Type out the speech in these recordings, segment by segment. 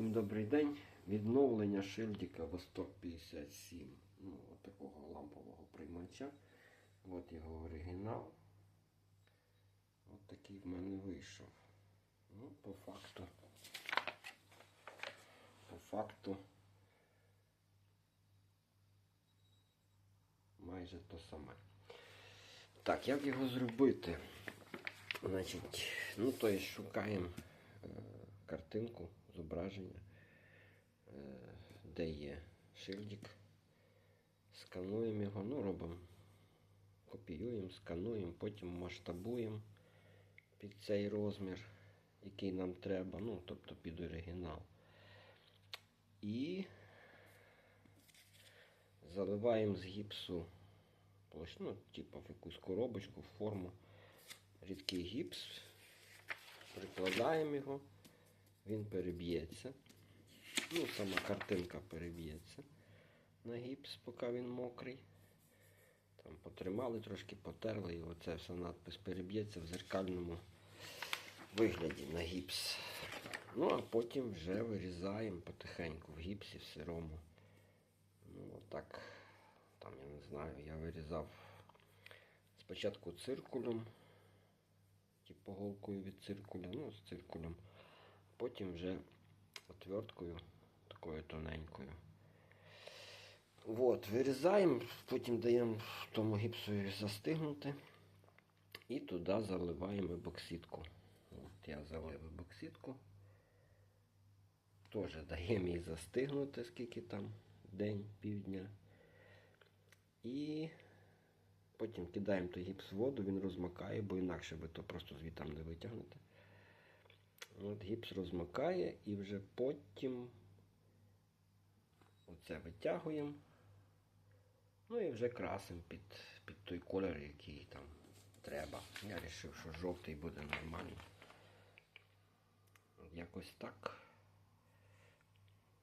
Всім добрий день. Відновлення шильдика Восток 57. Ну, такого лампового приймача. От його оригінал. От такий в мене вийшов. Ну, по факту. По факту. Майже то саме. Так, як його зробити? Значить, ну то є шукаємо е, картинку, зображення, е, де є шильдик. Скануємо його, ну робимо, копіюємо, скануємо, потім масштабуємо під цей розмір, який нам треба, ну, тобто під оригінал. І заливаємо з гіпсу ну, типу в якусь коробочку, в форму рідкий гіпс, прикладаємо його, він переб'ється. Ну, сама картинка переб'ється на гіпс, поки він мокрий. Там потримали, трошки потерли, і оце все надпис переб'ється в зеркальному вигляді на гіпс. Ну, а потім вже вирізаємо потихеньку в гіпсі, в сирому. Ну, отак, там я не знаю, я вирізав спочатку циркулем, типу голкою від циркуля, ну, з циркулем. Потім вже отверткою, такою тоненькою. От, вирізаємо, потім даємо тому гіпсові застигнути. І туди заливаємо бокситку. От я залив бокситку. Теж даємо їй застигнути, скільки там день, півдня. І потім кидаємо той гіпс в воду, він розмакає, бо інакше ви то просто звітам не витягнете. От гіпс розмакає і вже потім оце витягуємо. Ну і вже красимо під, під той колір, який там треба. Я вирішив, що жовтий буде нормально. Якось так.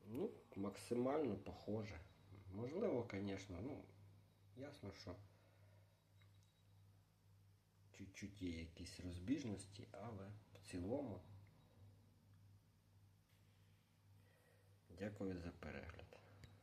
Ну, максимально похоже. Можливо, звісно, ну, ясно, що чуть-чуть є якісь розбіжності, але в цілому. Дякую за перегляд.